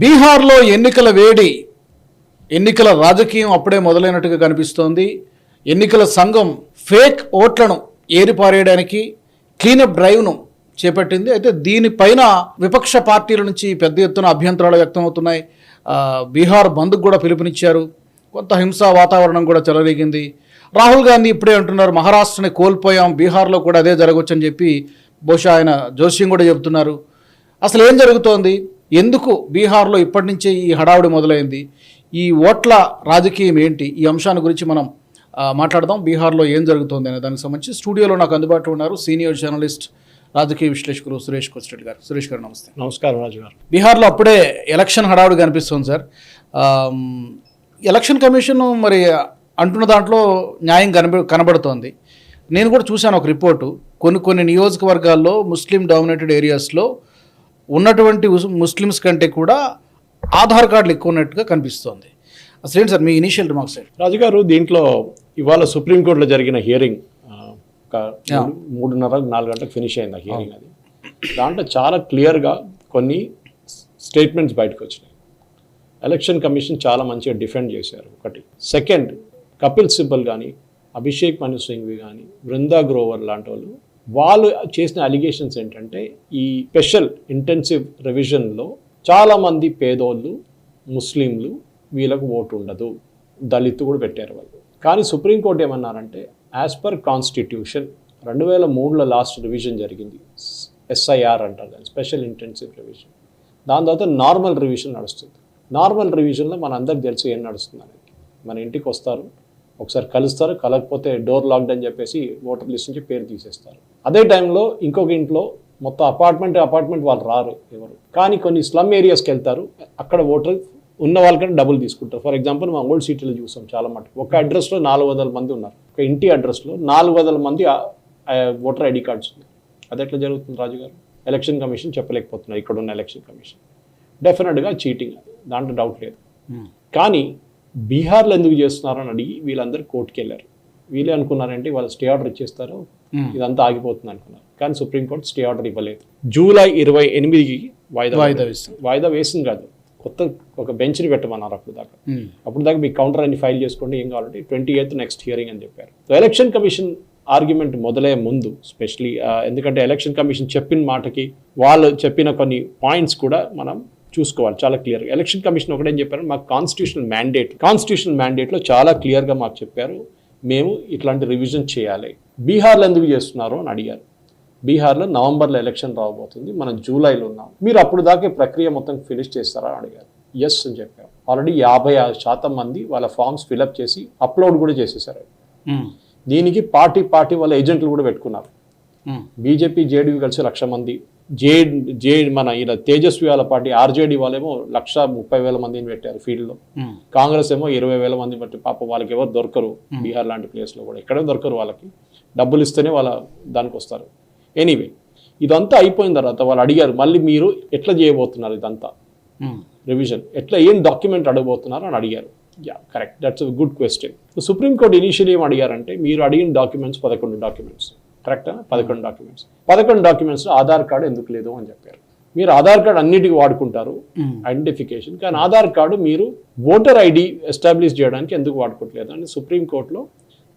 బీహార్లో ఎన్నికల వేడి ఎన్నికల రాజకీయం అప్పుడే మొదలైనట్టుగా కనిపిస్తోంది. ఎన్నికల సంఘం ఫేక్ ఓట్లను ఏరిపారేయడానికి క్లీనప్ డ్రైవ్ను చేపట్టింది. అయితే దీనిపైన విపక్ష పార్టీల నుంచి పెద్ద ఎత్తున అభ్యంతరాలు వ్యక్తమవుతున్నాయి. బీహార్ బంద్కు కూడా పిలుపునిచ్చారు. కొంత హింసా వాతావరణం కూడా చెలరేగింది. రాహుల్ గాంధీ ఇప్పుడే అంటున్నారు మహారాష్ట్రని కోల్పోయాం బీహార్లో కూడా అదే జరగవచ్చని చెప్పి బహుశా ఆయన జోస్యం కూడా చెబుతున్నారు. అసలు ఏం జరుగుతోంది? ఎందుకు బీహార్లో ఇప్పటి నుంచే ఈ హడావుడి మొదలైంది? ఈ ఓట్ల రాజకీయం ఏంటి? ఈ అంశాన్ని గురించి మనం మాట్లాడదాం. బీహార్లో ఏం జరుగుతోంది అనే దానికి సంబంధించి స్టూడియోలో నాకు అందుబాటులో ఉన్నారు సీనియర్ జర్నలిస్ట్ రాజకీయ విశ్లేషకులు సురేష్ కొస్టెడ్ గారు. సురేష్ గారు నమస్తే. నమస్కారం రాజు గారు బీహార్లో అప్పుడే ఎలక్షన్ హడావుడి కనిపిస్తుంది సార్. ఎలక్షన్ కమిషన్ మరి అంటున్న దాంట్లో న్యాయం కనబ కనబడుతోంది. నేను కూడా చూశాను ఒక రిపోర్టు. కొన్ని కొన్ని నియోజకవర్గాల్లో ముస్లిం డామినేటెడ్ ఏరియాస్లో ఉన్నటువంటి ముస్లిమ్స్ కంటే కూడా ఆధార్ కార్డులు ఎక్కువ ఉన్నట్టుగా కనిపిస్తోంది. అసలు ఏంటి సార్ మీ ఇనిషియల్ రిమార్క్స్ ఏంటి? రాజు గారు దీంట్లో ఇవాళ సుప్రీంకోర్టులో జరిగిన హియరింగ్ ఒక మూడు- మూడున్నర నాలుగు గంటలకు ఫినిష్ అయింది ఆ హియరింగ్ అది. దాంట్లో చాలా క్లియర్గా కొన్ని స్టేట్మెంట్స్ బయటకు వచ్చినాయి. ఎలక్షన్ కమిషన్ చాలా మంచిగా డిఫెండ్ చేశారు ఒకటి. సెకండ్ కపిల్ సిబ్బల్ కానీ అభిషేక్ మను సింఘ్వి కానీ బృందా గ్రోవర్ లాంటి వాళ్ళు వాళ్ళు చేసిన అలిగేషన్స్ ఏంటంటే ఈ స్పెషల్ ఇంటెన్సివ్ రివిజన్లో చాలామంది పేదోళ్ళు ముస్లింలు వీళ్ళకు ఓటు ఉండదు. దళిత్ కూడా పెట్టారు వాళ్ళు. కానీ సుప్రీంకోర్టు ఏమన్నారంటే యాజ్ పర్ కాన్స్టిట్యూషన్ రెండు వేల మూడులో లాస్ట్ రివిజన్ జరిగింది. ఎస్ఐఆర్ అంటారు దాన్ని స్పెషల్ ఇంటెన్సివ్ రివిజన్ దాని తర్వాత నార్మల్ రివిజన్ నడుస్తుంది. నార్మల్ రివిజన్లో మన అందరికి తెలుసు ఏం నడుస్తుంది అనేది. మన ఇంటికి వస్తారు ఒకసారి కలుస్తారు కలగకపోతే డోర్ లాక్డ్ అని చెప్పేసి ఓటర్ లిస్ట్ నుంచి పేరు తీసేస్తారు. అదే టైంలో ఇంకొక ఇంట్లో మొత్తం అపార్ట్మెంట్ అపార్ట్మెంట్ వాళ్ళు రారు ఎవరు. కానీ కొన్ని స్లమ్ ఏరియాస్కి వెళ్తారు అక్కడ ఓటర్ ఉన్న వాళ్ళకంటే డబ్బులు తీసుకుంటారు. ఫర్ ఎగ్జాంపుల్ మా ఓల్డ్ సిటీలో చూసాం చాలా మటుకు. ఒక అడ్రస్లో నాలుగు వందల మంది ఉన్నారు. ఒక ఇంటి అడ్రస్లో నాలుగు వందల మంది ఓటర్ ఐడి కార్డ్స్ ఉన్నాయి. అది ఎట్లా జరుగుతుంది రాజు గారు ఎలక్షన్ కమిషన్ చెప్పలేకపోతున్నారు. ఇక్కడ ఉన్న ఎలక్షన్ కమిషన్ డెఫినెట్గా చీటింగ్ దాంట్లో డౌట్ లేదు. కానీ బీహార్లో ఎందుకు చేస్తున్నారని అడిగి వీళ్ళందరూ కోర్టుకి వెళ్ళారు. వీళ్ళే అనుకున్నారంటే వాళ్ళు స్టే ఆర్డర్ ఇచ్చేస్తారు. ఇదంతా ఆగిపోతుంది అనుకున్నారు. కానీ సుప్రీంకోర్టు స్టే ఆర్డర్ ఇవ్వలేదు. జూలై ఇరవై ఎనిమిదికి వాయిదా వాయిదా వేస్తుంది. వాయిదా వేసింది కాదు. కొత్త ఒక బెంచ్ని పెట్టమన్నారు అప్పుడు దాకా. అప్పుడు దాకా మీ కౌంటర్ అన్ని ఫైల్ చేసుకోండి ఏం కావాలంటే ట్వంటీ ఎయిత్ నెక్స్ట్ హియరింగ్ అని చెప్పారు. సో ఎలక్షన్ కమిషన్ ఆర్గ్యుమెంట్ మొదలయ్యే ముందు స్పెషలీ ఎందుకంటే ఎలక్షన్ కమిషన్ చెప్పిన మాటకి వాళ్ళు చెప్పిన కొన్ని పాయింట్స్ కూడా మనం చూసుకోవాలి చాలా క్లియర్గా ఎలక్షన్ కమిషన్ ఒకటేం చెప్పారు? మాకు కాన్స్టిట్యూషనల్ మ్యాండేట్ కాన్స్టిట్యూషనల్ మ్యాండేట్లో చాలా క్లియర్గా మాకు చెప్పారు మేము ఇట్లాంటి రివిజన్ చేయాలి. బీహార్లో ఎందుకు చేస్తున్నారు అని అడిగారు. బీహార్లో నవంబర్లో ఎలక్షన్ రాబోతుంది మనం జూలైలో ఉన్నాం. మీరు అప్పుడు దాకా ఈ ప్రక్రియ మొత్తం ఫినిష్ చేస్తారా అని అడిగారు. ఎస్ అని చెప్పారు. ఆల్రెడీ యాభై ఆరు శాతం మంది వాళ్ళ ఫామ్స్ ఫిలప్ చేసి అప్లోడ్ కూడా చేసేసారు. దీనికి పార్టీ పార్టీ వాళ్ళ ఏజెంట్లు కూడా పెట్టుకున్నారు. బీజేపీ జేడీ కలిసి లక్ష మంది. జే జే మన ఇలా తేజస్వి వాళ్ళ పార్టీ ఆర్జేడీ వాళ్ళేమో లక్ష ముప్పై వేల మందిని పెట్టారు ఫీల్డ్లో. కాంగ్రెస్ ఏమో ఇరవై వేల మంది బట్టి పాప వాళ్ళకి ఎవరు దొరకరు బీహార్ లాంటి ప్లేస్లో కూడా. ఎక్కడే దొరకరు వాళ్ళకి. డబ్బులు ఇస్తేనే వాళ్ళ దానికి వస్తారు. ఎనీవే ఇదంతా అయిపోయిన తర్వాత వాళ్ళు అడిగారు మళ్ళీ మీరు ఎట్లా చేయబోతున్నారు ఇదంతా? రివిజన్. ఎట్లా ఏం డాక్యుమెంట్ అడగబోతున్నారు అని అడిగారు. Yeah correct. That's good question supreme court initial ఏం అడిగారంటే మీరు అడిగిన డాక్యుమెంట్స్ పదకొండు డాక్యుమెంట్స్. కరెక్టా పదకొండు డాక్యుమెంట్స్. పదకొండు డాక్యుమెంట్స్ ఆధార్ కార్డు ఎందుకు లేదు అని చెప్పారు. మీరు ఆధార్ కార్డు అన్నిటికీ వాడుకుంటారు ఐడెంటిఫికేషన్. కానీ ఆధార్ కార్డు మీరు ఓటర్ ఐడి ఎస్టాబ్లిష్ చేయడానికి ఎందుకు వాడుకోవట్లేదు అని సుప్రీంకోర్టులో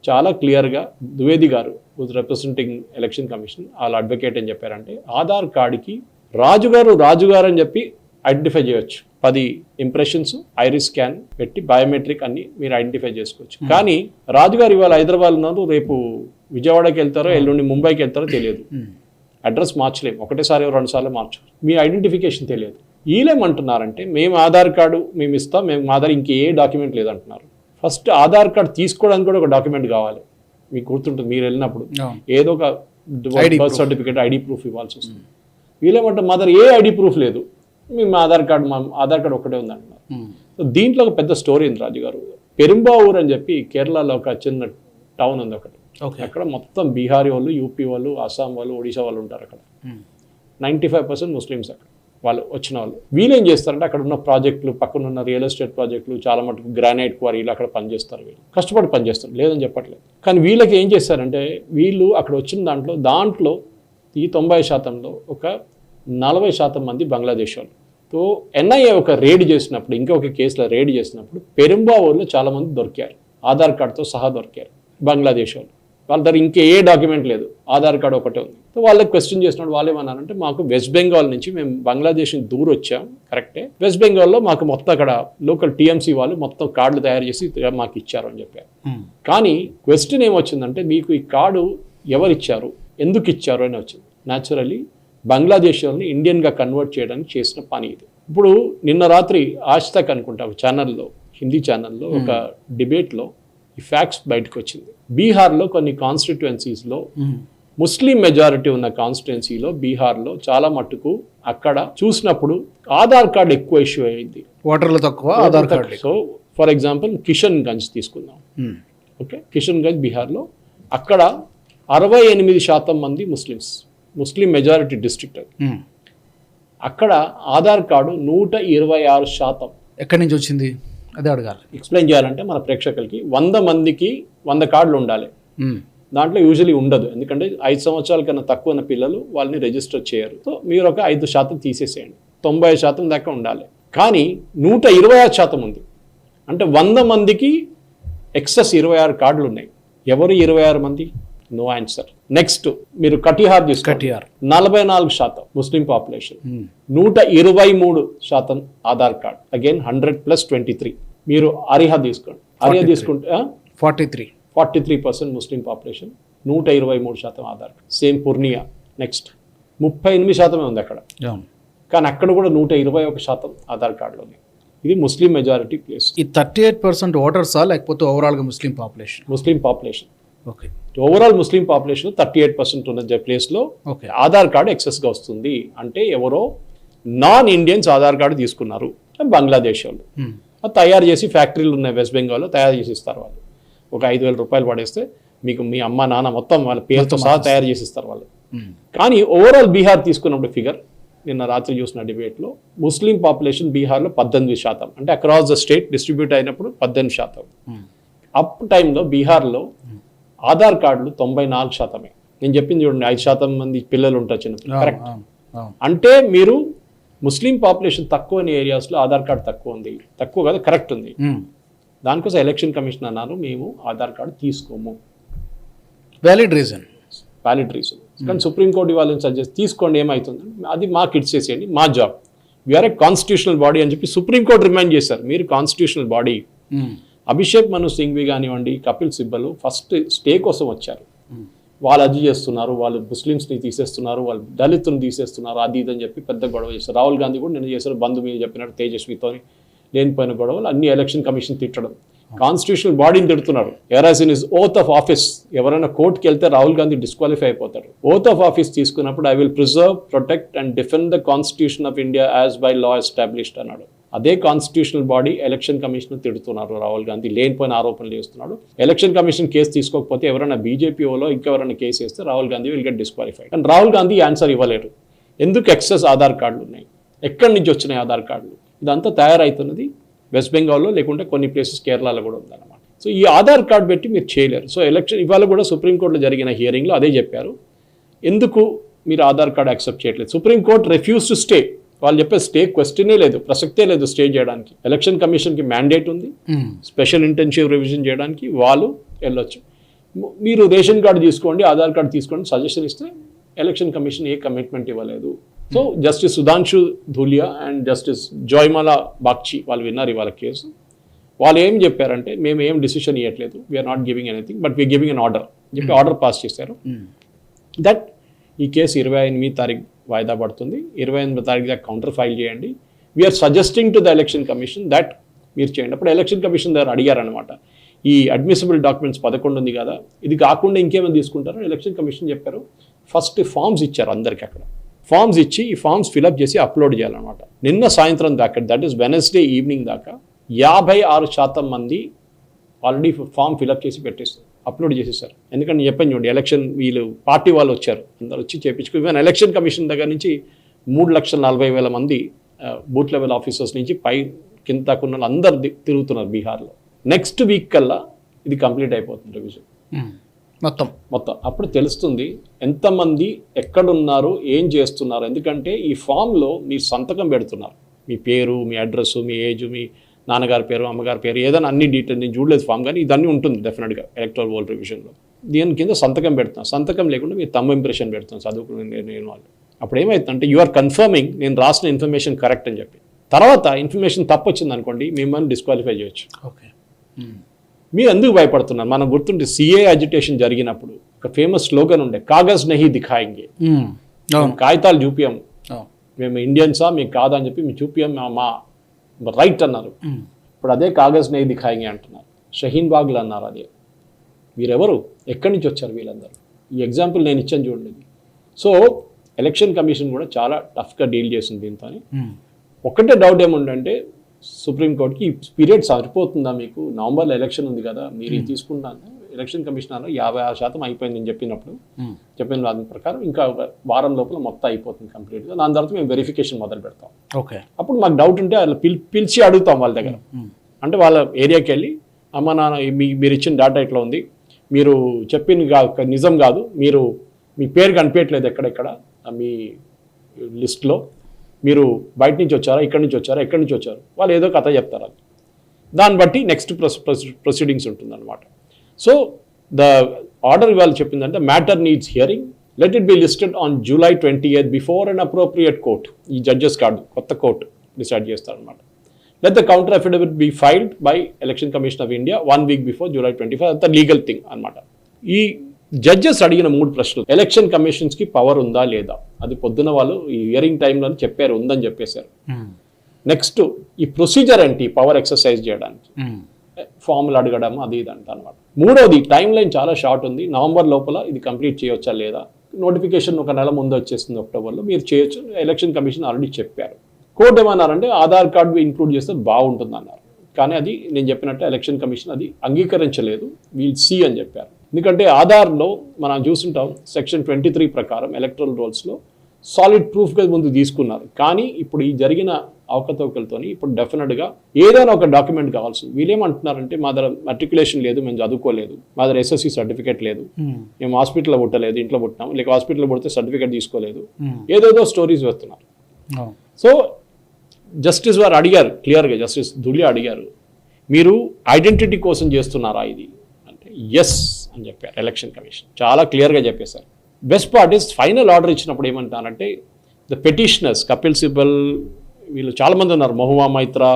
చాలా క్లియర్గా ద్వివేది గారు రిప్రజెంటింగ్ ఎలక్షన్ కమిషన్ వాళ్ళ అడ్వకేట్ అని చెప్పారంటే ఆధార్ కార్డుకి రాజుగారు రాజుగారు అని చెప్పి ఐడెంటిఫై చేయొచ్చు. పది ఇంప్రెషన్స్ ఐరిస్ స్కాన్ పెట్టి బయోమెట్రిక్ అన్ని మీరు ఐడెంటిఫై చేసుకోవచ్చు. కానీ రాజుగారు ఇవాళ హైదరాబాద్ ఉన్నారు రేపు విజయవాడకి వెళ్తారో ఎల్లుండి ముంబైకి వెళ్తారో తెలియదు. అడ్రస్ మార్చలేము. ఒకటేసారి రెండు సార్లు మార్చు మీ ఐడెంటిఫికేషన్ తెలియదు. వీళ్ళేమంటున్నారంటే మేము ఆధార్ కార్డు మేము ఇస్తాం మేము మా ఆధార్ ఇంకే డాక్యుమెంట్ లేదంటున్నారు. ఫస్ట్ ఆధార్ కార్డు తీసుకోవడానికి కూడా ఒక డాక్యుమెంట్ కావాలి. మీకు గుర్తుంటుంది మీరు వెళ్ళినప్పుడు. ఏదో ఒక బర్త్ సర్టిఫికేట్ ఐడి ప్రూఫ్ ఇవ్వాల్సి వస్తుంది. వీళ్ళేమంటారు మా దగ్గర ఏ ఐడి ప్రూఫ్ లేదు. మేము ఆధార్ కార్డు మా ఆధార్ కార్డు ఒకటే ఉంది అంటున్నారు సో దీంట్లో ఒక పెద్ద స్టోరీ ఉంది రాజు గారు. పెరుంబావూర్ అని చెప్పి కేరళలో ఒక చిన్న టౌన్ ఉంది ఒకటి. అక్కడ మొత్తం బీహారీ వాళ్ళు యూపీ వాళ్ళు అస్సాం వాళ్ళు ఒడిశా వాళ్ళు ఉంటారు అక్కడ. నైంటీ ఫైవ్ పర్సెంట్ ముస్లిమ్స్ అక్కడ. వాళ్ళు వచ్చిన వాళ్ళు. వీళ్ళు ఏం చేస్తారంటే అక్కడ ఉన్న ప్రాజెక్టులు పక్కన ఉన్న రియల్ ఎస్టేట్ ప్రాజెక్టులు చాలా మటుకు గ్రానైట్ క్వారీలు అక్కడ పనిచేస్తారు వీళ్ళు. కష్టపడి పనిచేస్తారు. లేదని చెప్పట్లేదు. కానీ వీళ్ళకి ఏం చేస్తారంటే వీళ్ళు అక్కడ వచ్చిన దాంట్లో దాంట్లో ఈ తొంభై శాతంలో ఒక నలభై శాతం మంది బంగ్లాదేశ్ వాళ్ళు సో ఎన్ఐఏ ఒక రేడ్ చేసినప్పుడు ఇంకొక కేసులో రేడ్ చేసినప్పుడు పెరుంబావూరులో చాలా మంది దొరికారు. ఆధార్ కార్డుతో సహా దొరికారు బంగ్లాదేశ్ వాళ్ళు వాళ్ళ దగ్గర ఇంకే ఏ డాక్యుమెంట్ లేదు. ఆధార్ కార్డు ఒకటే ఉంది. సో వాళ్ళకి క్వశ్చన్ చేసినప్పుడు వాళ్ళు ఏమన్నారంటే మాకు వెస్ట్ బెంగాల్ నుంచి మేము బంగ్లాదేశ్ దూరం వచ్చాం. కరెక్టే. వెస్ట్ బెంగాల్లో మాకు మొత్తం అక్కడ లోకల్ టీఎంసీ వాళ్ళు మొత్తం కార్డులు తయారు చేసి మాకు ఇచ్చారు అని చెప్పారు. కానీ క్వశ్చన్ ఏమొచ్చిందంటే మీకు ఈ కార్డు ఎవరు ఇచ్చారు ఎందుకు ఇచ్చారు? అని వచ్చింది. న్యాచురలీ బంగ్లాదేశ్ వాళ్ళని ఇండియన్గా కన్వర్ట్ చేయడానికి చేసిన పని ఇది. ఇప్పుడు నిన్న రాత్రి ఆజ్ తక్ అనుకుంటా ఒక ఛానల్లో హిందీ ఛానల్లో ఒక డిబేట్లో ఈ ఫ్యాక్ట్స్ బయటకు వచ్చింది బీహార్లో కొన్ని కాన్స్టిట్యుయెన్సీస్లో ముస్లిం మెజారిటీ ఉన్న కాన్స్టిట్యుయెన్సీలో బీహార్లో చాలా మట్టుకు అక్కడ చూసినప్పుడు ఆధార్ కార్డు ఎక్కువ ఇష్యూ అయింది. ఓటర్లు తక్కువ Aadhaar card so for example Kishanganj తీసుకుందాం ఓకే కిషన్ గంజ్ బీహార్లో అక్కడ అరవై ఎనిమిది శాతం మంది ముస్లిమ్స్. ముస్లిం మెజారిటీ డిస్ట్రిక్ట్ అది. అక్కడ ఆధార్ కార్డు నూట ఇరవై ఆరు శాతం. ఎక్కడి నుంచి వచ్చింది? అదే అడగాలి. ఎక్స్ప్లెయిన్ చేయాలంటే మన ప్రేక్షకులకి వంద మందికి వంద కార్డులు ఉండాలి. దాంట్లో యూజువలీ ఉండదు. ఎందుకంటే ఐదు సంవత్సరాల కన్నా తక్కువ ఉన్న పిల్లలు వాళ్ళని రిజిస్టర్ చేయరు. సో మీరు ఒక ఐదు శాతం తీసేసేయండి. తొంభై శాతం దాకా ఉండాలి. కానీ నూట ఇరవై ఆరు శాతం ఉంది. అంటే వంద మందికి ఎక్సెస్ ఇరవై ఆరు కార్డులు ఉన్నాయి. ఎవరు ఇరవై ఆరు మంది? No answer. నెక్స్ట్ మీరు కటిహార్ కటియార్ నలభై నాలుగు శాతం ముస్లిం పాపులేషన్. నూట ఇరవై మూడు శాతం Aadhaar card. Again hundred plus twenty three మీరు అరిహా తీసుకోండి. అరిహా తీసుకుంటే forty three forty three percent Muslim population నూట ఇరవై మూడు శాతం Aadhaar card. Same Purnia. Next ముప్పై ఎనిమిది శాతమే ఉంది అక్కడ. కానీ అక్కడ కూడా నూట ఇరవై ఒక శాతం ఆధార్ కార్డులో ఉంది ఇది ముస్లిం మెజారిటీ ప్లేస్ ఈ థర్టీ ఎయిట్ పర్సెంట్ ఓటర్సా లేకపోతే ఓవరాల్గా Muslim population Muslim population okay overall Muslim population thirty eight percent ఉన్న ప్లేస్లో ఓకే ఆధార్ కార్డు ఎక్సెస్గా వస్తుంది. అంటే ఎవరో నాన్ ఇండియన్స్ ఆధార్ కార్డు తీసుకున్నారు బంగ్లాదేశ్ వాళ్ళు. అది తయారు చేసి ఫ్యాక్టరీలు ఉన్నాయి వెస్ట్ బెంగాల్లో తయారు చేసి ఇస్తారు వాళ్ళు. ఒక ఐదు వేల రూపాయలు పడేస్తే మీకు మీ అమ్మ నాన్న మొత్తం వాళ్ళ పేరుతో సహా తయారు చేసి ఇస్తారు వాళ్ళు. ఉమ్. కానీ ఓవరాల్ బీహార్ తీసుకున్నప్పుడు ఫిగర్ నిన్న రాత్రి చూసిన డిబేట్లో ముస్లిం పాపులేషన్ బీహార్లో పద్దెనిమిది శాతం. అంటే అక్రాస్ ద స్టేట్ డిస్ట్రిబ్యూట్ అయినప్పుడు పద్దెనిమిది శాతం. అప్ టైంలో బీహార్లో ఆధార్ కార్డులు తొంభై నాలుగు శాతమే. నేను చెప్పింది చూడండి ఐదు శాతం మంది పిల్లలు ఉంటారు చిన్న కరెక్ట్. అంటే మీరు ముస్లిం పాపులేషన్ తక్కువ ఏరియాస్లో ఆధార్ కార్డు తక్కువ ఉంది. తక్కువ కదా కరెక్ట్ ఉంది. దానికోసం ఎలక్షన్ కమిషన్ అన్నారు మేము ఆధార్ కార్డు తీసుకోము. వ్యాలిడ్ రీజన్ వ్యాలిడ్ రీజన్ కానీ సుప్రీంకోర్టు వాళ్ళని సజెస్ట్ తీసుకోండి ఏమవుతుంది అది మాకు ఇచ్చేసేయండి మా job we are a constitutional body అని చెప్పి సుప్రీంకోర్టు రిమైండ్ చేశారు మీరు కాన్స్టిట్యూషనల్ బాడీ అభిషేక్ మను సింఘ్వి కానివ్వండి కపిల్ సిబ్బలు ఫస్ట్ స్టే కోసం వచ్చారు. వాళ్ళు అది చేస్తున్నారు వాళ్ళు ముస్లిమ్స్ని తీసేస్తున్నారు వాళ్ళు దళితులను తీసేస్తున్నారు అది ఇది అని చెప్పి పెద్ద గొడవ చేస్తారు రాహుల్ గాంధీ కూడా నిన్న చేశారు బంధు మీద చెప్పినట్టు తేజస్వితో లేనిపోయిన గొడవలు అన్ని ఎలక్షన్ కమిషన్ తిట్టడం. కాన్స్టిట్యూషనల్ బాడీని తిడుతున్నారు. Errors in his oath of office ఎవరైనా కోర్టుకి వెళ్తే రాహుల్ గాంధీ డిస్క్వాలిఫై అయిపోతాడు. ఓత్ ఆఫ్ ఆఫీస్ తీసుకున్నప్పుడు I will preserve protect and defend the constitution of India as by law established అన్నాడు. అదే కాన్స్టిట్యూషనల్ బాడీ ఎలక్షన్ కమిషన్ తిడుతున్నారు రాహుల్ గాంధీ. లేనిపోయిన ఆరోపణలు చేస్తున్నాడు. ఎలక్షన్ కమిషన్ కేసు తీసుకోకపోతే ఎవరైనా బీజేపీలో ఇంకెవరైనా కేసు వేస్తే Rahul Gandhi will get disqualified కానీ రాహుల్ గాంధీ ఆన్సర్ ఇవ్వలేరు. ఎందుకు ఎక్సెస్ ఆధార్ కార్డులు ఉన్నాయి? ఎక్కడి నుంచి వచ్చినాయి ఆధార్ కార్డులు? ఇదంతా తయారవుతున్నది వెస్ట్ బెంగాల్లో లేకుంటే కొన్ని ప్లేసెస్ కేరళలో కూడా ఉందన్నమాట. సో ఈ ఆధార్ కార్డు పెట్టి మీరు చేయలేరు. సో ఎలక్షన్ ఇవాళ కూడా సుప్రీంకోర్టులో జరిగిన హియరింగ్లో అదే చెప్పారు. ఎందుకు మీరు ఆధార్ కార్డు యాక్సెప్ట్ చేయట్లేదు? Supreme court refuse to stay వాళ్ళు చెప్పే స్టే క్వశ్చనే లేదు ప్రసక్తే లేదు స్టే చేయడానికి. ఎలక్షన్ కమిషన్కి మ్యాండేట్ ఉంది. స్పెషల్ ఇంటెన్సివ్ రివిజన్ చేయడానికి వాళ్ళు వెళ్ళొచ్చు. మీరు రేషన్ కార్డు తీసుకోండి ఆధార్ కార్డు తీసుకోండి సజెషన్ ఇస్తే ఎలక్షన్ కమిషన్ ఏ కమిట్మెంట్ ఇవ్వలేదు. So justice Sudhanshu Dhulia and justice Joymalya Bagchi వాళ్ళు విన్నారు ఇవాళ కేసు. వాళ్ళు ఏం చెప్పారంటే మేము ఏం డిసిషన్ ఇవ్వట్లేదు we are not giving anything but we giving an order చెప్పి ఆర్డర్ పాస్ చేశారు. దట్ ఈ కేసు ఇరవై ఎనిమిది తారీఖు వాయిదా పడుతుంది. ఇరవై ఎనిమిది తారీఖు దాకా కౌంటర్ ఫైల్ చేయండి. We are suggesting to the election commission that మీరు చేయండి. అప్పుడు ఎలక్షన్ కమిషన్ దగ్గర అడిగారనమాట ఈ అడ్మిసిబుల్ డాక్యుమెంట్స్ పదకొండు ఉంది కదా ఇది కాకుండా ఇంకేమైనా తీసుకుంటారో? ఎలక్షన్ కమిషన్ చెప్పారు. ఫస్ట్ ఫామ్స్ ఇచ్చారు అందరికీ అక్కడ. ఫామ్స్ ఇచ్చి ఈ ఫామ్స్ ఫిలప్ చేసి అప్లోడ్ చేయాలన్నమాట. నిన్న సాయంత్రం దాకా దట్ ఈస్ వెనస్డే ఈవినింగ్ దాకా యాభై ఆరు శాతం మంది ఆల్రెడీ ఫామ్ ఫిలప్ చేసి పెట్టేస్తారు అప్లోడ్ చేసేసారు. ఎందుకంటే నేను చెప్పాను చూడండి ఎలక్షన్ వీళ్ళు పార్టీ వాళ్ళు వచ్చారు. అందరు వచ్చి చేపించుకో ఈవెన్ ఎలక్షన్ కమిషన్ దగ్గర నుంచి మూడు లక్షల నలభై వేల మంది బూత్ లెవెల్ ఆఫీసర్స్ నుంచి పై కింద దాకా ఉన్న వాళ్ళు అందరు తిరుగుతున్నారు బీహార్లో. నెక్స్ట్ వీక్ కల్లా ఇది కంప్లీట్ అయిపోతుంది రివిజన్ మొత్తం. మొత్తం. అప్పుడు తెలుస్తుంది ఎంతమంది ఎక్కడున్నారు ఏం చేస్తున్నారు. ఎందుకంటే ఈ ఫామ్లో మీరు సంతకం పెడుతున్నారు. మీ పేరు మీ అడ్రస్ మీ ఏజ్ మీ నాన్నగారి పేరు అమ్మగారి పేరు ఏదైనా అన్ని డీటెయిల్ నేను చూడలేదు ఫామ్ కానీ ఇదన్నీ ఉంటుంది డెఫినెట్గా ఎలక్ట్రల్ ఓల్ రివిజన్లో దీని కింద సంతకం పెడతాం సంతకం లేకుండా మీరు తమ్మ ఇంప్రెషన్ పెడతాం చదువుకుని నేను వాళ్ళు. అప్పుడు ఏమవుతుందంటే యు ఆర్ కన్ఫర్మింగ్ నేను రాసిన ఇన్ఫర్మేషన్ కరెక్ట్ అని చెప్పి. తర్వాత ఇన్ఫర్మేషన్ తప్పు వచ్చింది అనుకోండి మిమ్మల్ని డిస్క్వాలిఫై చేయొచ్చు. ఓకే. మీరు ఎందుకు భయపడుతున్నారు? మనం గుర్తుంటే సిఏ అజిటేషన్ జరిగినప్పుడు ఒక ఫేమస్ స్లోగన్ ఉండే కాగజ్ నహి దిఖాయింగే. కాగితాలు చూపియం అవును. మేము ఇండియన్సా మేము కాదా అని చెప్పి మేము చూపియం మా రైట్ అన్నారు. ఇప్పుడు అదే కాగజ్ నహి దిఖాయింగే అంటున్నారు. షహీన్ బాగ్లు అన్నారు అదే. వీరెవరు? ఎక్కడి నుంచి వచ్చారు వీళ్ళందరూ? ఈ ఎగ్జాంపుల్ నేను ఇచ్చాను చూడండి. సో ఎలక్షన్ కమిషన్ కూడా చాలా టఫ్గా డీల్ చేసింది దీంతో మ్మ్. ఒక్కటే డౌట్ ఏముందంటే సుప్రీంకోర్టుకి ఈ పీరియడ్ సరిపోతుందా మీకు? నవంబర్లో ఎలక్షన్ ఉంది కదా మీరు ఇది తీసుకుంటాను. ఎలక్షన్ కమిషనర్ యాభై ఆరు శాతం అయిపోయింది అని చెప్పినప్పుడు మ్మ్. చెప్పిన దాని ప్రకారం ఇంకా ఒక వారం లోపల మొత్తం అయిపోతుంది కంప్లీట్గా దాని తర్వాత మేము వెరిఫికేషన్ మొదలు పెడతాం. ఓకే. అప్పుడు మాకు డౌట్ ఉంటే వాళ్ళు పిల్ పిలిచి అడుగుతాం వాళ్ళ దగ్గర. మ్మ్. అంటే వాళ్ళ ఏరియాకి వెళ్ళి అమ్మ నాన్న మీ మీరు ఇచ్చిన డేటా ఇట్లా ఉంది? మీరు చెప్పింది నిజం కాదు. మీరు మీ పేరు కనిపించట్లేదు ఎక్కడెక్కడ మీ లిస్ట్లో మీరు బయట నుంచి వచ్చారా? ఇక్కడి నుంచి వచ్చారా? ఎక్కడి నుంచి వచ్చారు? వాళ్ళు ఏదో కథ చెప్తారు అది. దాన్ని బట్టి నెక్స్ట్ ప్రొసీడింగ్స్ ఉంటుందన్నమాట. సో ద ఆర్డర్ ఇవాళ చెప్పిందంటే matter needs hearing let it be listed on July twenty eighth before an appropriate court ఈ జడ్జెస్ కార్డు కొత్త కోర్టు డిసైడ్ చేస్తారనమాట let the counter affidavit be filed by election commission of India one week before July twenty five అంత legal thing అనమాట ఈ judges అడిగిన మూడు ప్రశ్నలు ఎలక్షన్ కమిషన్స్కి పవర్ ఉందా లేదా? అది పొద్దున వాళ్ళు ఈ హియరింగ్ టైంలో చెప్పారు ఉందని చెప్పేశారు. నెక్స్ట్ ఈ ప్రొసీజర్ ఏంటి? పవర్ ఎక్సర్సైజ్ చేయడానికి. మ్మ్. ఫామ్లు అడగడం అది ఇది అంట అనమాట మూడోది టైం లైన్ చాలా షార్ట్ ఉంది. నవంబర్ లోపల ఇది కంప్లీట్ చేయొచ్చా లేదా? నోటిఫికేషన్ ఒక నెల ముందు వచ్చేస్తుంది అక్టోబర్లో మీరు చేయొచ్చు. ఎలక్షన్ కమిషన్ ఆల్రెడీ చెప్పారు. కోర్టు ఏమన్నారంటే ఆధార్ కార్డు ఇంక్లూడ్ చేస్తే బాగుంటుంది అన్నారు కానీ అది నేను చెప్పినట్టు ఎలక్షన్ కమిషన్ అది అంగీకరించలేదు. వీల్ సి అని చెప్పారు. ఎందుకంటే ఆధార్లో మనం చూస్తుంటాం సెక్షన్ ట్వంటీ త్రీ ప్రకారం ఎలక్ట్రల్ రోల్స్లో సాలిడ్ ప్రూఫ్గా ముందు తీసుకున్నారు. కానీ ఇప్పుడు ఈ జరిగిన అవకతవకలతోని ఇప్పుడు డెఫినెట్గా ఏదైనా ఒక డాక్యుమెంట్ కావాల్సింది. వీళ్ళేమంటున్నారంటే మా దగ్గర మెట్రికులేషన్ లేదు మేము చదువుకోలేదు. మా దగ్గర ఎస్ఎస్సి సర్టిఫికేట్ లేదు. మ్మ్. హాస్పిటల్లో పుట్టలేదు ఇంట్లో పుట్టినాం లేక హాస్పిటల్లో పుడితే సర్టిఫికేట్ తీసుకోలేదు. ఏదేదో స్టోరీస్ వేస్తున్నారు. సో జస్టిస్ వారు అడిగారు క్లియర్గా జస్టిస్ దులి అడిగారు మీరు ఐడెంటిటీ కోసం చేస్తున్నారా ఇది? అంటే ఎస్ అని చెప్పారు ఎలక్షన్ కమిషన్ చాలా క్లియర్గా చెప్పేశారు. Best part is final order ఇచ్చినప్పుడు ఏమంటారంటే ద పెటిషనర్స్ కపిల్ సిబల్ వీళ్ళు చాలామంది ఉన్నారు మహుమా మైత్రా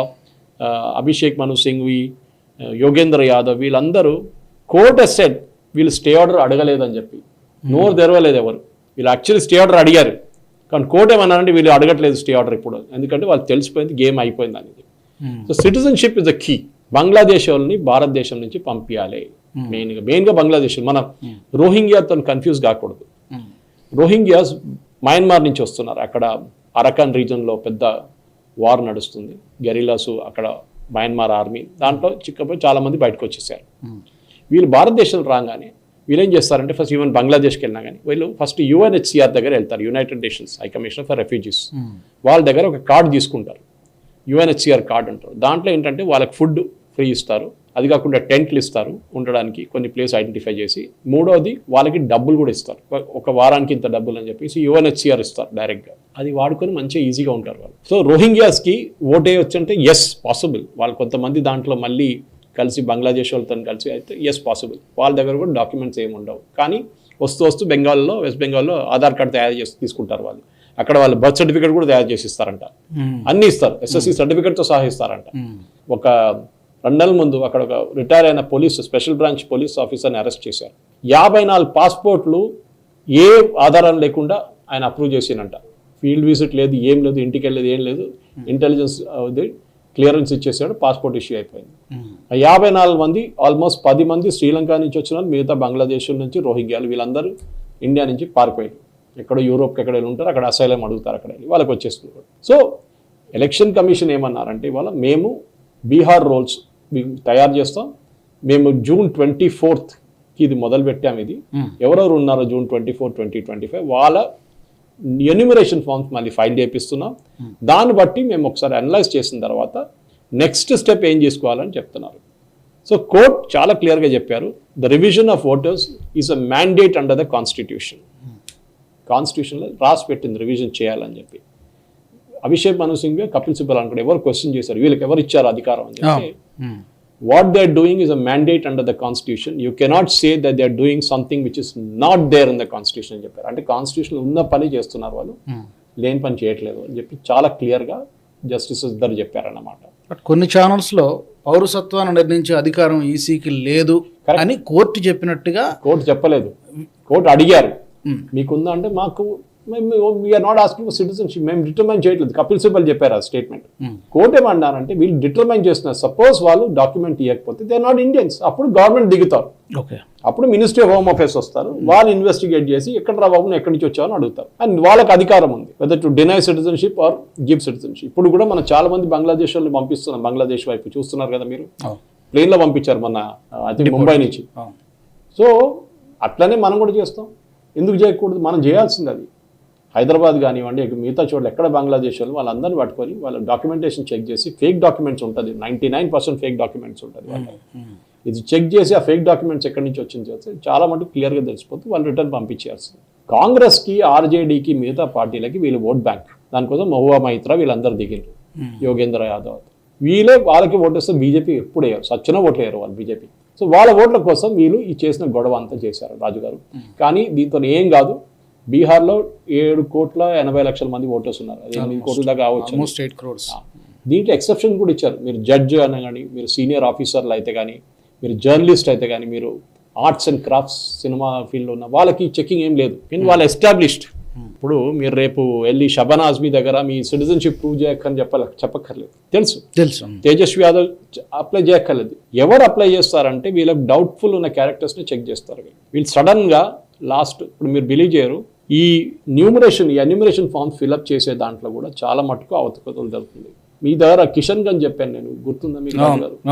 అభిషేక్ మను సింఘ్వి యోగేంద్ర యాదవ్ వీళ్ళందరూ కోర్ట్ సెట్ వీళ్ళు స్టే ఆర్డర్ అడగలేదని చెప్పి. నోరు తెరవలేదు ఎవరు. వీళ్ళు యాక్చువల్లీ స్టే ఆర్డర్ అడిగారు. కానీ కోర్ట్ ఏమన్నారంటే వీళ్ళు అడగట్లేదు స్టే ఆర్డర్ ఇప్పుడు. ఎందుకంటే వాళ్ళు తెలిసిపోయింది గేమ్ అయిపోయింది అనేది. So citizenship is the key Bangladesh వాళ్ళని భారతదేశం నుంచి పంపించాలి మెయిన్గా మెయిన్గా బంగ్లాదేశ్ మనం రోహింగ్యాతో కన్ఫ్యూజ్ కాకూడదు. రోహింగ్యాస్ మయన్మార్ నుంచి వస్తున్నారు. అక్కడ అరకాన్ రీజన్లో పెద్ద వార్ నడుస్తుంది. గెరిలాసు అక్కడ మయన్మార్ ఆర్మీ దాంట్లో చిక్కపోయి చాలామంది బయటకు వచ్చేసారు మ్మ్. వీళ్ళు భారతదేశం రాగానే వీళ్ళు ఏం చేస్తారంటే ఫస్ట్ ఈవెన్ బంగ్లాదేశ్కి వెళ్ళినా కానీ వీళ్ళు ఫస్ట్ యుఎన్హెచ్సిఆర్ దగ్గర వెళ్తారు. United nations high commissioner for refugees. వాళ్ళ దగ్గర ఒక కార్డు తీసుకుంటారు. యుఎన్హెచ్సిఆర్ కార్డు అంటారు. దాంట్లో ఏంటంటే వాళ్ళకి ఫుడ్ ఫ్రీ ఇస్తారు. అది కాకుండా టెంట్లు ఇస్తారు ఉండడానికి కొన్ని ప్లేస్ ఐడెంటిఫై చేసి. మూడోది వాళ్ళకి డబ్బులు కూడా ఇస్తారు. ఒక- వారానికి ఇంత డబ్బులు అని చెప్పేసి యుఎన్హెచ్సిఆర్ ఇస్తారు డైరెక్ట్గా అది వాడుకొని మంచిగా ఈజీగా ఉంటారు వాళ్ళు. సో రోహింగ్యాస్కి ఓటే వచ్చంటే ఎస్ పాసిబుల్ వాళ్ళు కొంతమంది దాంట్లో మళ్ళీ కలిసి బంగ్లాదేశ్ వాళ్ళతో కలిసి అయితే ఎస్ పాసిబుల్ వాళ్ళ దగ్గర కూడా డాక్యుమెంట్స్ ఏమి ఉండవు. కానీ వస్తూ వస్తూ బెంగాల్లో వెస్ట్ బెంగాల్లో ఆధార్ కార్డు తయారు చేసి తీసుకుంటారు వాళ్ళు. అక్కడ వాళ్ళు బర్త్ సర్టిఫికేట్ కూడా తయారు చేసి ఇస్తారంట. అన్ని ఇస్తారు. ఎస్ఎస్సి సర్టిఫికేట్తో సహా ఇస్తారంట. ఒక రెండు నెలల ముందు అక్కడ ఒక రిటైర్ అయిన పోలీస్ స్పెషల్ బ్రాంచ్ పోలీస్ ఆఫీసర్ని అరెస్ట్ చేశారు. యాభై నాలుగు పాస్పోర్ట్లు ఏ ఆధారం లేకుండా ఆయన అప్రూవ్ చేసినంట ఫీల్డ్ విజిట్ లేదు ఏం లేదు ఇంటికి వెళ్ళేది ఏం లేదు. ఇంటెలిజెన్స్ అది క్లియరెన్స్ ఇచ్చేసాడు పాస్పోర్ట్ ఇష్యూ అయిపోయింది. ఆ యాభై నాలుగు మంది ఆల్మోస్ట్ పది మంది శ్రీలంక నుంచి వచ్చిన మిగతా బంగ్లాదేశ్ నుంచి రోహింగ్యాలు వీళ్ళందరూ ఇండియా నుంచి పారిపోయారు. ఎక్కడో యూరోప్కి ఎక్కడ ఉంటారు అక్కడ అసైలం అడుగుతారు అక్కడ వెళ్ళి వాళ్ళకి వచ్చేస్తుంది సో ఎలక్షన్ కమిషన్ ఏమన్నారంటే ఇవాళ మేము బీహార్ రోల్స్ తయారు చేస్తాం. మేము జూన్ ట్వంటీ ఫోర్త్కి ఇది మొదలు పెట్టాం ఇది. ఎవరెవరు ఉన్నారో June twenty four twenty twenty five వాళ్ళ ఎన్యూమరేషన్ ఫామ్స్ మళ్ళీ ఫైల్ చేపిస్తున్నాం. దాన్ని బట్టి మేము ఒకసారి అనలైజ్ చేసిన తర్వాత నెక్స్ట్ స్టెప్ ఏం చేసుకోవాలని చెప్తున్నారు. సో కోర్ట్ చాలా క్లియర్గా చెప్పారు the revision of voters is a mandate under the constitution కాన్స్టిట్యూషన్లో రాసి పెట్టింది రివిజన్ చేయాలని చెప్పి. అభిషేక్ మను సింగ్ కపిల్ సిబ్బల్ అనుకుంటే ఎవరు క్వశ్చన్ చేశారు? వీళ్ళకి ఎవరు ఇచ్చారు అధికారం అని చెప్పి. What they are doing is a mandate under the constitution you cannot say that they are doing something which is not there in the constitution అని చెప్పారు. అంటే కాన్స్టిట్యూషన్ ఉన్న పని చేస్తున్నారు వాళ్ళు. లేని పని చేయట్లేదు అని చెప్పి చాలా క్లియర్గా జస్టిస్ ఇద్దరు చెప్పారన్నమాట. బట్ కొన్ని ఛానల్స్లో పౌరసత్వాన్ని నిర్ణయించే అధికారం ఈసీకి లేదు అని కోర్టు చెప్పినట్టుగా కోర్టు చెప్పలేదు. కోర్టు అడిగారు. మీకుందా అంటే మాకు we are not asking citizenship మేము డిటర్మైన్ చేయట్లేదు. కపిల్ సిబల్ చెప్పారు ఆ స్టేట్మెంట్ Hmm. కోర్టు ఏమన్నారంటే వీళ్ళు డిటర్మైన్ చేస్తున్నారు. సపోజ్ వాళ్ళు డాక్యుమెంట్ ఇవ్వకపోతే దే నాట్ ఇండియన్స్ అప్పుడు గవర్నమెంట్ దిగుతారు. ఓకే అప్పుడు మినిస్ట్రీ ఆఫ్ హోమ్ అఫేర్స్ వస్తారు. వాళ్ళు ఇన్వెస్టిగేట్ చేసి ఎక్కడ రా బాబు ఎక్కడి నుంచి వచ్చావు అని అడుగుతారు. అండ్ వాళ్ళకి అధికారం ఉంది. Whether to deny citizenship or give citizenship ఇప్పుడు కూడా మనం చాలా మంది బంగ్లాదేశ్ వాళ్ళని పంపిస్తున్నాం బంగ్లాదేశ్ వైపు చూస్తున్నారు కదా మీరు. ప్లేన్లో పంపించారు మన అది ముంబై నుంచి. అవును. సో అట్లనే మనం కూడా చేస్తాం. ఎందుకు చేయకూడదు? మనం చేయాల్సింది అది. హైదరాబాద్ కానివ్వండి మిగతా చోట్ల ఎక్కడ బంగ్లాదేశ్ వాళ్ళు వాళ్ళందరినీ పట్టుకొని వాళ్ళ డాక్యుమెంటేషన్ చెక్ చేసి ఫేక్ డాక్యుమెంట్స్ ఉంటుంది. Ninety nine percent fake documents ఉంటుంది వాళ్ళ. ఇది చెక్ చేసి ఆ ఫేక్ డాక్యుమెంట్స్ ఎక్కడి నుంచి వచ్చింది చేస్తే చాలా మటుకు క్లియర్గా తెలిసిపోతుంది వాళ్ళు రిటర్న్ పంపించేయాల్సింది కాంగ్రెస్కి ఆర్జేడీకి మిగతా పార్టీలకి వీళ్ళు ఓట్ బ్యాంక్. దానికోసం మహువా మైత్రా వీళ్ళందరూ Hmm. యోగేంద్ర యాదవ్. వీళ్ళే వాళ్ళకి ఓటేస్తే బీజేపీ ఎప్పుడు వేయరు. సచ్చిన ఓట్లు వేయరు వాళ్ళు బీజేపీ. సో వాళ్ళ ఓట్ల కోసం వీళ్ళు ఈ చేసిన గొడవ అంతా చేశారు రాజుగారు. కానీ దీంతో ఏం కాదు బీహార్లో ఏడు కోట్ల ఎనభై లక్షల మంది ఓటర్స్ ఉన్నారు. అది ఎనిమిది కోట్ల దాకా క్రోర్స్ దీంట్లో ఎక్సెప్షన్ కూడా ఇచ్చారు. మీరు జడ్జ్ అని కానీ మీరు సీనియర్ ఆఫీసర్లు అయితే కానీ మీరు జర్నలిస్ట్ అయితే కానీ మీరు ఆర్ట్స్ అండ్ క్రాఫ్ట్స్ సినిమా ఫీల్డ్లో ఉన్న వాళ్ళకి చెకింగ్ ఏం లేదు. కానీ వాళ్ళు ఎస్టాబ్లిష్డ్ ఇప్పుడు మీరు రేపు వెళ్ళి షబన్ ఆజ్మీ దగ్గర మీ సిటిజన్షిప్ ప్రూవ్ చేయక్కని చెప్పాలి చెప్పక్కర్లేదు. తెలుసు. తెలుసు. తేజస్వి యాదవ్ అప్లై చేయక్కర్లేదు. ఎవరు అప్లై చేస్తారంటే వీళ్ళకి డౌట్ఫుల్ ఉన్న క్యారెక్టర్స్ని చెక్ చేస్తారు వీళ్ళు. సడన్గా లాస్ట్ ఇప్పుడు మీరు బిలీవ్ చేయరు. ఈ న్యూమరేషన్ ఈ అన్యూమరేషన్ ఫామ్ ఫిల్అప్ చేసే దాంట్లో కూడా చాలా మటుకు అవతకతలు జరుగుతుంది. మీ దగ్గర కిషన్ గంజ్ చెప్పాను నేను గుర్తుందా మీకు?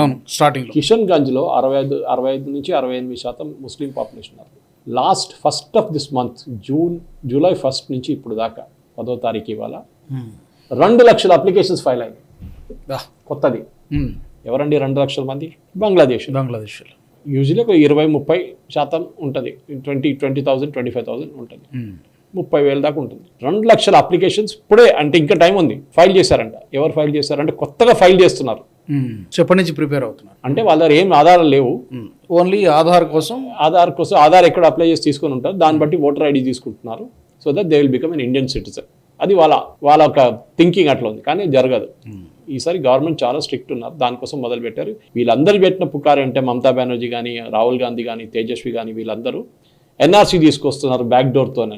అవును స్టార్టింగ్లో కిషన్ గంజ్లో అరవై ఐదు అరవై ఐదు నుంచి అరవై ఎనిమిది శాతం ముస్లిం పాపులేషన్ ఉన్నారు. Last first of this month June July first నుంచి ఇప్పుడు దాకా పదో తారీఖు ఇవాళ రెండు లక్షల అప్లికేషన్స్ ఫైల్ అయ్యాయి కొత్తది. ఎవరండి రెండు లక్షల మంది? బంగ్లాదేశ్. బంగ్లాదేశ్. యూజువల్లీ ఒక ఇరవై ముప్పై శాతం ఉంటుంది. Twenty twenty thousand twenty five thousand ఉంటుంది. ముప్పై వేల దాకా ఉంటుంది. రెండు లక్షల అప్లికేషన్స్ ఇప్పుడే అంటే ఇంకా టైం ఉంది. ఫైల్ చేశారంట. ఎవరు ఫైల్ చేశారంటే కొత్తగా ఫైల్ చేస్తున్నారు. చెప్పటి నుంచి ప్రిపేర్ అవుతున్నారు. అంటే వాళ్ళ దగ్గర ఏం ఆధారాలు లేవు. ఓన్లీ ఆధార్ కోసం? ఆధార్ కోసం ఆధార్ ఎక్కడ అప్లై చేసి తీసుకొని ఉంటారు. దాన్ని బట్టి ఓటర్ ఐడి తీసుకుంటున్నారు. So that they will become Indian citizen అది వాళ్ళ వాళ్ళ ఒక థింకింగ్ అట్లా ఉంది. కానీ జరగదు. ఈసారి గవర్నమెంట్ చాలా స్ట్రిక్ట్ ఉన్నారు. దానికోసం మొదలు పెట్టారు వీళ్ళందరూ పెట్టిన పుకారు అంటే మమతా బెనర్జీ కానీ రాహుల్ గాంధీ కానీ తేజస్వి కానీ వీళ్ళందరూ ఎన్ఆర్సీ తీసుకొస్తున్నారు బ్యాక్ డోర్తో అని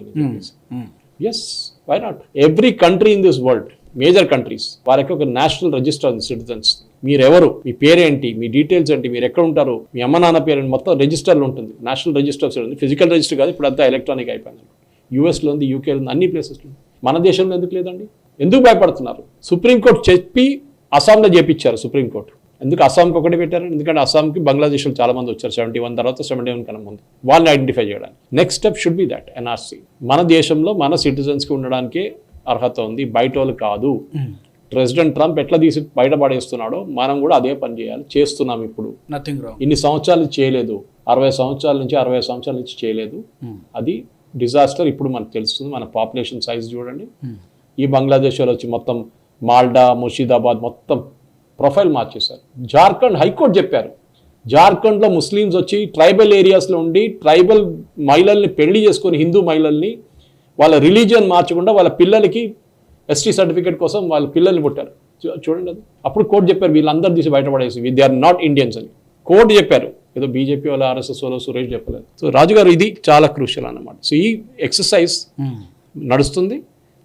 yes why not every country in this world major countries వారికి ఒక నేషనల్ రిజిస్టర్ ఉంది సిటిజన్స్ మీరెవరు? మీ పేరేంటి? మీ డీటెయిల్స్ ఏంటి? మీరు ఎక్కడ ఉంటారు? మీ అమ్మ నాన్న పేరు ఏంటి, మొత్తం రిజిస్టర్లో ఉంటుంది. నేషనల్ రిజిస్టర్ ఉంది. ఫిజికల్ రిజిస్టర్ కాదు ఇప్పుడు అంతా ఎలక్ట్రానిక్ అయిపోయింది యూఎస్లో ఉంది యూకేలో ఉంది అన్ని ప్లేసెస్లో ఉంది. మన దేశంలో ఎందుకు లేదండి? ఎందుకు భయపడుతున్నారు? సుప్రీంకోర్టు చెప్పి అస్సాంలో చేపించారు సుప్రీంకోర్టు. ఎందుకు అస్సాంకి ఒకటి పెట్టారు? ఎందుకంటే అస్సాంకి బంగ్లాదేశ్లో చాలా మంది వచ్చారు సెవెంటీ వన్ తర్వాత సెవెంటీ వన్ కన్నా ముందు. వాళ్ళని ఐడెంటిఫై చేయడానికి. Next step should be that NRC మన దేశంలో మన సిటిజన్స్కి ఉండడానికి అర్హత ఉంది. బయట వాళ్ళు కాదు. ప్రెసిడెంట్ ట్రంప్ ఎట్లా తీసి బయటపడేస్తున్నాడో మనం కూడా అదే పని చేయాలి. చేస్తున్నాం ఇప్పుడు. నథింగ్ ఇన్ని సంవత్సరాలు చేయలేదు. అరవై సంవత్సరాల నుంచి అరవై సంవత్సరాల నుంచి చేయలేదు. అది డిజాస్టర్ ఇప్పుడు మనకు తెలుస్తుంది. మన పాపులేషన్ సైజ్ చూడండి. ఈ బంగ్లాదేశ్ వాళ్ళు వచ్చి మొత్తం మాల్డా ముర్షిదాబాద్ మొత్తం ప్రొఫైల్ మార్చేశారు. జార్ఖండ్ హైకోర్టు చెప్పారు. జార్ఖండ్లో ముస్లిమ్స్ వచ్చి ట్రైబల్ ఏరియాస్లో ఉండి ట్రైబల్ మహిళల్ని పెళ్ళి చేసుకొని హిందూ మహిళల్ని వాళ్ళ రిలీజియన్ మార్చకుండా వాళ్ళ పిల్లలకి ఎస్టీ సర్టిఫికేట్ కోసం వాళ్ళ పిల్లల్ని పుట్టారు. చూడండి అది. అప్పుడు కోర్టు చెప్పారు వీళ్ళందరూ తీసి బయటపడేసి దే ఆర్ నాట్ ఇండియన్స్ అని. కోర్టు చెప్పారు. ఏదో బీజేపీ వాళ్ళ ఆర్ఎస్ఎస్ వాళ్ళు సురేష్ చెప్పలేదు. సో రాజుగారు ఇది చాలా క్రూషియల్ అన్నమాట. సో ఈ ఎక్సర్సైజ్ నడుస్తుంది.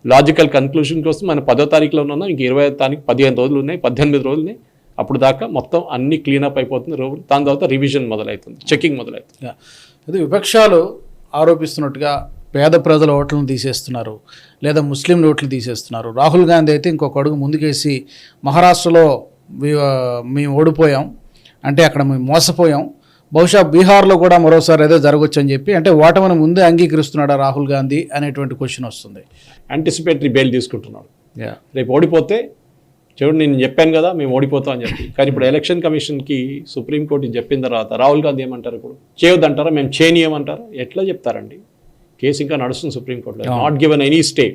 లాజికల్ కన్క్లూషన్ కోసం మన పదో తారీఖులో ఉన్నాం. ఇంక ఇరవై తారీఖు పదిహేను రోజులు ఉన్నాయి పద్దెనిమిది రోజులు ఉన్నాయి. అప్పుడు దాకా మొత్తం అన్ని క్లీనప్ అయిపోతుంది. రో- దాని తర్వాత రివిజన్ మొదలవుతుంది చెకింగ్ మొదలవుతుంది అది విపక్షాలు ఆరోపిస్తున్నట్టుగా పేద ప్రజల ఓట్లను తీసేస్తున్నారు లేదా ముస్లింల ఓట్లు తీసేస్తున్నారు. రాహుల్ గాంధీ అయితే ఇంకొక అడుగు ముందుకేసి మహారాష్ట్రలో మేము ఓడిపోయాం అంటే అక్కడ మేము మోసపోయాం. బహుశా బీహార్లో కూడా మరోసారి ఏదో జరగవచ్చు అని చెప్పి అంటే ఓటమిని ముందే అంగీకరిస్తున్నాడా రాహుల్ గాంధీ? అనేటువంటి క్వశ్చన్ వస్తుంది. యాంటిసిపేటరీ బెయిల్ తీసుకుంటున్నాడు. రేపు ఓడిపోతే చూడు నేను చెప్పాను కదా మేము ఓడిపోతాం అని చెప్పి. కానీ ఇప్పుడు ఎలక్షన్ కమిషన్కి సుప్రీంకోర్టు చెప్పిన తర్వాత రాహుల్ గాంధీ ఏమంటారు ఇప్పుడు? చేయొద్దంటారా? మేము చేయనీయమంటారా? ఎట్లా చెప్తారండి? కేసు ఇంకా నడుస్తుంది సుప్రీంకోర్టులో not given any stay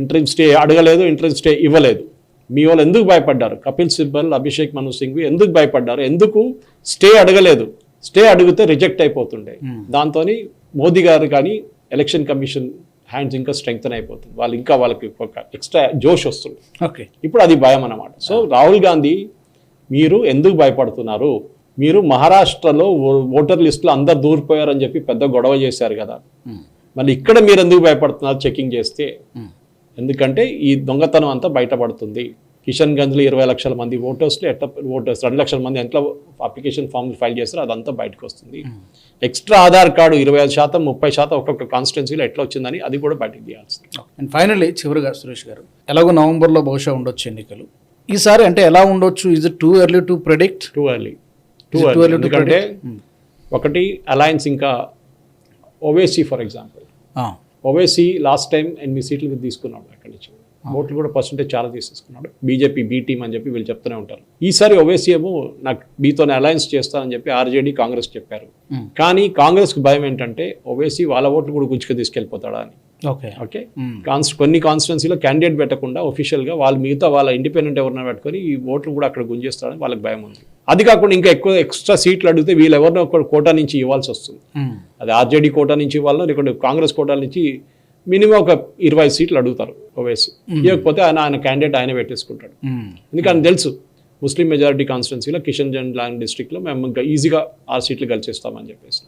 interview stay అడగలేదు ఇంటర్వ్యూ స్టే ఇవ్వలేదు. మీ వాళ్ళు ఎందుకు భయపడ్డారు? కపిల్ సిబ్బల్ అభిషేక్ మను సింగ్ ఎందుకు భయపడ్డారు? ఎందుకు స్టే అడగలేదు? స్టే అడిగితే రిజెక్ట్ అయిపోతుండే. దాంతో మోదీ గారు కానీ ఎలక్షన్ కమిషన్ హ్యాండ్స్ ఇంకా స్ట్రెంగ్తన్ అయిపోతుంది. వాళ్ళు ఇంకా వాళ్ళకి ఒక ఎక్స్ట్రా జోష్ వస్తుంది. ఓకే. ఇప్పుడు అది భయం అన్నమాట. సో రాహుల్ గాంధీ మీరు ఎందుకు భయపడుతున్నారు? మీరు మహారాష్ట్రలో ఓటర్ లిస్టులో అందరు దూరిపోయారని చెప్పి పెద్ద గొడవ చేశారు కదా. మళ్ళీ ఇక్కడ మీరు ఎందుకు భయపడుతున్నారు చెకింగ్ చేస్తే? ఎందుకంటే ఈ దొంగతనం అంతా బయటపడుతుంది. కిషన్ గంజ్లో ఇరవై లక్షల మంది ఓటర్స్లో ఎట్లా ఓటర్స్ రెండు లక్షల మంది ఎంట్లో అప్లికేషన్ ఫామ్లు ఫైల్ చేస్తారో అదంతా బయటకు వస్తుంది. ఎక్స్ట్రా ఆధార్ కార్డు ఇరవై ఐదు శాతం ముప్పై శాతం ఒక్కొక్క కాన్స్టిట్యున్సీలో ఎట్లా వచ్చిందని అది కూడా బయటకు తీయాల్సింది అండ్ ఫైనల్లీ చివరిగా సురేష్ గారు ఎలాగో నవంబర్లో బహుశా ఉండొచ్చు ఎన్నికలు. ఈసారి అంటే ఎలా ఉండొచ్చు? Is it too early to predict too early too early ఎందుకంటే Hmm. ఒకటి అలయన్స్ ఇంకా Owaisi for example Owaisi last time ఎనిమిది సీట్లు తీసుకున్నాడు అక్కడి నుంచి. ఓట్లు కూడా పర్సెంటేజ్ చాలా తీసేసుకున్నాడు. బీజేపీ బీ టీం అని చెప్పి వీళ్ళు చెప్తూనే ఉంటారు. ఈసారి ఓవేసీ ఏమో నాకు మీతోనే అలయన్స్ చేస్తానని చెప్పి ఆర్జేడీ కాంగ్రెస్ చెప్పారు. కానీ కాంగ్రెస్కి భయం ఏంటంటే ఓవేసీ వాళ్ళ ఓట్లు కూడా గుంచుకు తీసుకెళ్ళిపోతాడా అని. ఓకే. ఓకే. కాన్స్ కొన్ని కాన్స్టిట్యున్సీలో క్యాండిడేట్ పెట్టకుండా ఒఫీషియల్గా వాళ్ళు మిగతా వాళ్ళ ఇండిపెండెంట్ ఎవరినైనా పెట్టుకొని ఈ ఓట్లు కూడా అక్కడ గుంజేస్తారని వాళ్ళకి భయం ఉంది. అది కాకుండా ఇంకా ఎక్కువ ఎక్స్ట్రా సీట్లు అడిగితే వీళ్ళు ఎవరినో ఒక కోటా నుంచి ఇవ్వాల్సి వస్తుంది. అది ఆర్జేడీ కోటా నుంచి ఇవ్వాలో లేకుంటే కాంగ్రెస్ కోటా నుంచి మినిమం ఒక ఇరవై సీట్లు అడుగుతారు ఓవేసి ఇవ్వకపోతే ఆయన ఆయన క్యాండిడేట్ ఆయన పెట్టేసుకుంటాడు. ఎందుకంటే తెలుసు ముస్లిం మెజారిటీ కాన్స్టిట్యున్సీలో కిషన్ జన్ లాంగ్ డిస్ట్రిక్ట్లో మేము ఈజీగా ఆరు సీట్లు గెలిచేస్తామని చెప్పేసి.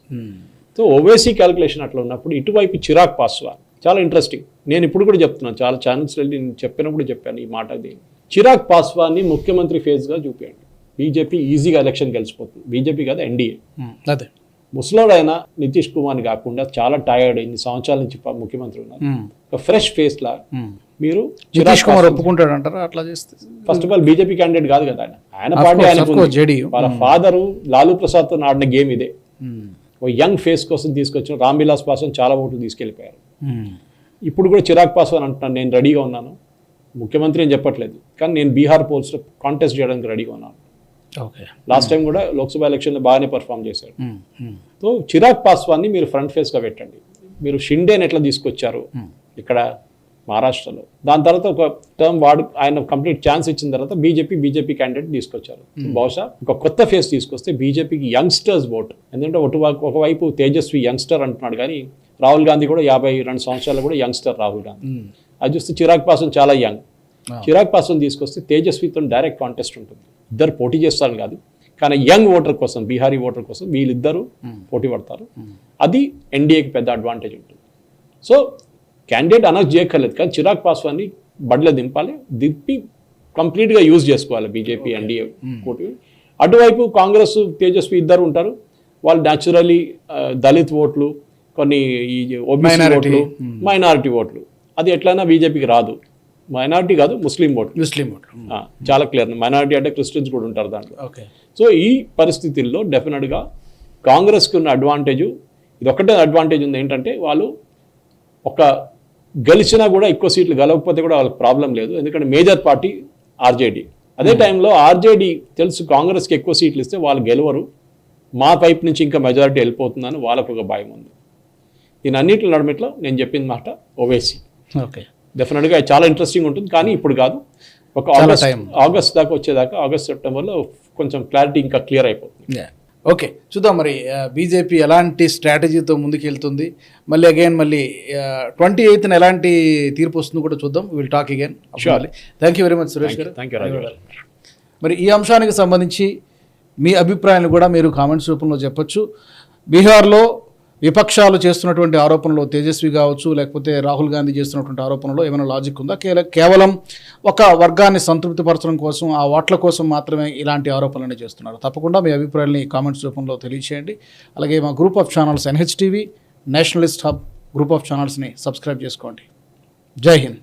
సో ఓవేసీ క్యాలిక్యులేషన్ అట్లా ఉన్నప్పుడు ఇటువైపు చిరాగ్ పాస్వాన్ చాలా ఇంట్రెస్టింగ్ నేను ఇప్పుడు కూడా చెప్తున్నాను చాలా ఛానల్స్ వెళ్ళి నేను చెప్పినప్పుడు చెప్పాను ఈ మాట దీన్ని చిరాగ్ పాస్వాన్ని ముఖ్యమంత్రి ఫేజ్గా చూపించండి బీజేపీ ఈజీగా ఎలక్షన్ గెలిచిపోతుంది. బీజేపీ కాదు ఎన్డీఏ అదే. ముసలోడైన నితీష్ కుమార్ కాకుండా చాలా టైర్డ్ అయింది. సంవత్సరాల నుంచి ముఖ్యమంత్రి ఉన్నారు. ఒక ఫ్రెష్ ఫేస్ లా మీరు నితీష్ కుమార్ ఒప్పుకుంటాడు అంటారా అట్లా చేస్తే first of all BJP candidate కాదు కదా ఆయన. ఆయన పార్టీ. JDU. వాళ్ళ ఫాదరు లాలూ ప్రసాద్తో ఆడిన గేమ్ ఇదే. ఓ యంగ్ ఫేస్ కోసం తీసుకొచ్చిన రామ్ విలాస్ పాస్వాన్ చాలా ఓట్లు తీసుకెళ్ళిపోయారు ఇప్పుడు కూడా చిరాగ్ పాస్వాన్ అంటున్నాను నేను రెడీగా ఉన్నాను. ముఖ్యమంత్రి అని చెప్పట్లేదు. కానీ నేను బీహార్ పోల్స్లో కాంటెస్ట్ చేయడానికి రెడీగా ఉన్నాను. లాస్ట్ టైం కూడా లోక్సభ ఎలక్షన్లో బాగానే పర్ఫామ్ చేశారు సో చిరాగ్ పాస్వాన్ని మీరు ఫ్రంట్ ఫేస్గా పెట్టండి. మీరు షిండేని ఎట్లా తీసుకొచ్చారు? ఇక్కడ మహారాష్ట్రలో. దాని తర్వాత ఒక టర్మ్ వాడు ఆయన కంప్లీట్ ఛాన్స్ ఇచ్చిన తర్వాత బీజేపీ బీజేపీ క్యాండిడేట్ తీసుకొచ్చారు. బహుశా ఒక కొత్త ఫేస్ తీసుకొస్తే బీజేపీకి యంగ్స్టర్స్ ఓట్ ఎందుకంటే ఒక ఒకవైపు తేజస్వి యంగ్స్టర్ అంటున్నాడు కానీ రాహుల్ గాంధీ కూడా యాభై రెండు సంవత్సరాలు కూడా యంగ్స్టర్ రాహుల్ గాంధీ. అది చూస్తే చిరాగ్ పాస్వాన్ చాలా యంగ్ చిరాగ్ పాస్వాన్ తీసుకొస్తే తేజస్వితో డైరెక్ట్ కాంటెస్ట్ ఉంటుంది. ఇద్దరు పోటీ చేస్తారు కాదు. కానీ యంగ్ ఓటర్ కోసం బీహారీ ఓటర్ కోసం వీళ్ళిద్దరూ పోటీ పడతారు. అది ఎన్డీఏకి పెద్ద అడ్వాంటేజ్ ఉంటుంది. సో క్యాండిడేట్ అనౌన్స్ చేయక్కర్లేదు కానీ చిరాగ్ పాస్వాన్ని బడిలో దింపాలి దింపి కంప్లీట్గా యూజ్ చేసుకోవాలి బీజేపీ ఎన్డీఏ పోటీ. అటువైపు కాంగ్రెస్ తేజస్వి ఇద్దరు ఉంటారు. వాళ్ళు న్యాచురలీ దళిత్ ఓట్లు కొన్ని ఈ ఓబీసీ. ఓట్లు మైనారిటీ ఓట్లు. అది ఎట్లయినా బీజేపీకి రాదు. మైనారిటీ కాదు ముస్లిం ఓట్లు ముస్లిం ఓట్లు చాలా క్లియర్. మైనారిటీ అంటే క్రిస్టియన్స్ కూడా ఉంటారు దాంట్లో. ఓకే. సో ఈ పరిస్థితుల్లో డెఫినెట్గా కాంగ్రెస్కి ఉన్న అడ్వాంటేజ్ ఇది ఒకటే అడ్వాంటేజ్ ఉంది ఏంటంటే వాళ్ళు ఒక గెలిచినా కూడా ఎక్కువ సీట్లు గెలవకపోతే కూడా వాళ్ళకి ప్రాబ్లం లేదు. ఎందుకంటే మేజర్ పార్టీ ఆర్జేడీ అదే టైంలో ఆర్జేడీ తెలుసు కాంగ్రెస్కి ఎక్కువ సీట్లు ఇస్తే వాళ్ళు గెలవరు. మా వైపు నుంచి ఇంకా మెజారిటీ వెళ్ళిపోతుందని వాళ్ళకు ఒక భయం ఉంది. దీని అన్నింటి నడుమిట్లో నేను చెప్పిన మాట ఓవేసీ ఓకే. డెఫినెట్గా చాలా ఇంట్రెస్టింగ్ ఉంటుంది. కానీ ఇప్పుడు కాదు. ఒక ఆగస్ట్. ఆగస్ట్ దాకా వచ్చేదాకా ఆగస్ట్ సెప్టెంబర్లో కొంచెం క్లారిటీ ఇంకా క్లియర్ అయిపోతుంది. ఓకే చూద్దాం మరి బీజేపీ ఎలాంటి స్ట్రాటజీతో ముందుకెళ్తుంది? మళ్ళీ అగైన్ మళ్ళీ ట్వంటీ ఎయిత్న ఎలాంటి తీర్పు వస్తుందో కూడా చూద్దాం. Will talk again thank you very much Suresh garu. Thank you మరి ఈ అంశానికి సంబంధించి మీ అభిప్రాయాన్ని కూడా మీరు కామెంట్స్ రూపంలో చెప్పొచ్చు. బీహార్లో విపక్షాలు చేస్తున్నటువంటి ఆరోపణలు తేజస్వి కావచ్చు లేకపోతే రాహుల్ గాంధీ చేస్తున్నటువంటి ఆరోపణలో ఏమైనా లాజిక్ ఉందా? కేవలం ఒక వర్గాన్ని సంతృప్తిపరచడం కోసం ఆ ఓట్ల కోసం మాత్రమే ఇలాంటి ఆరోపణలు చేస్తున్నారు. తప్పకుండా మీ అభిప్రాయాలని కామెంట్స్ రూపంలో తెలియచేయండి. అలాగే మా group of channels NHTV nationalist hub group of ఛానల్స్ని subscribe చేసుకోండి. జై హింద్.